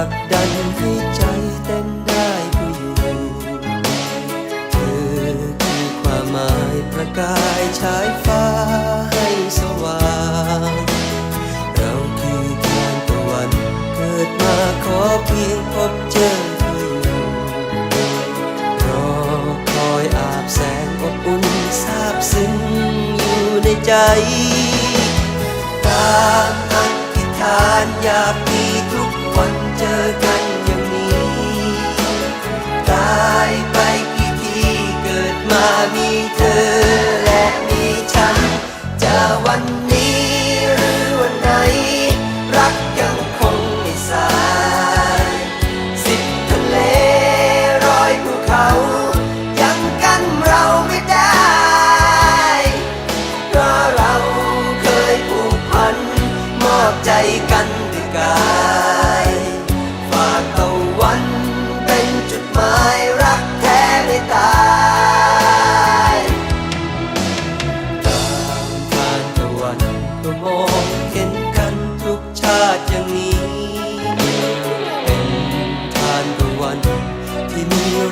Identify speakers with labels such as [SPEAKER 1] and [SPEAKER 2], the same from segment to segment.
[SPEAKER 1] ักดันให้ใจเต้นได้ก็อยู่ เธอคือความหมายประกายชายฟ้าให้สว่าง เราคือแสงตะวันเกิดมาขอเพียงพบเจอเธอรอคอยอาบแสงอบอุ่นซาบซึ้งอยู่ในใจ ตามนธิธานอยากมี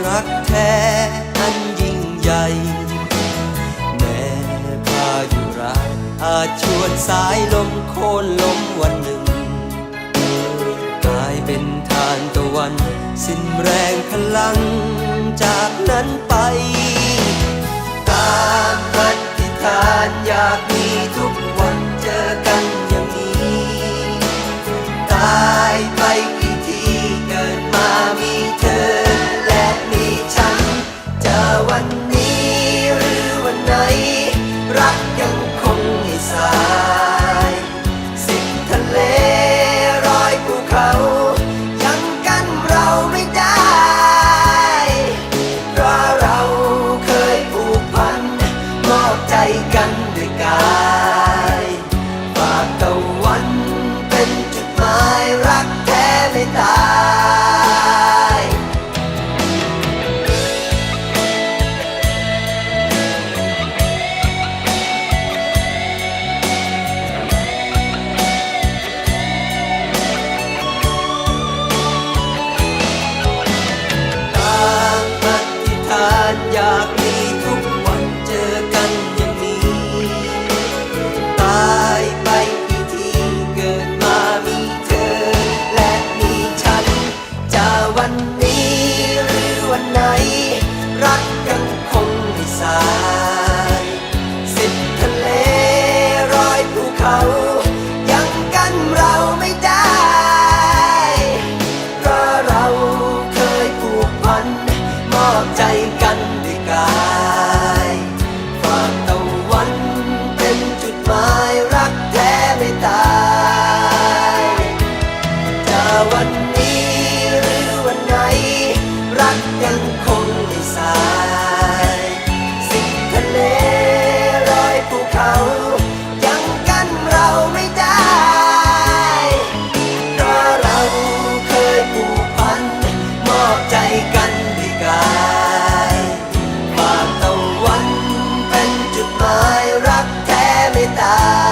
[SPEAKER 1] รักแท้อันยิ่งใหญ่ แม้พายุรักอาจชวนสายลมโค่นลมวันหนึ่ง กลายเป็นทานตะวัน สิ้นแรงพลังจากนั้นไป รักยังคงไม่สาย สิบทะเลรอยภูเขา ยังกันเราไม่ได้เพราะเราเคยผูกพันมอบใจกันด้วยายากตะวันเป็นจุดหมายรักแท้ไม่ตายจะวันนี้ mirar.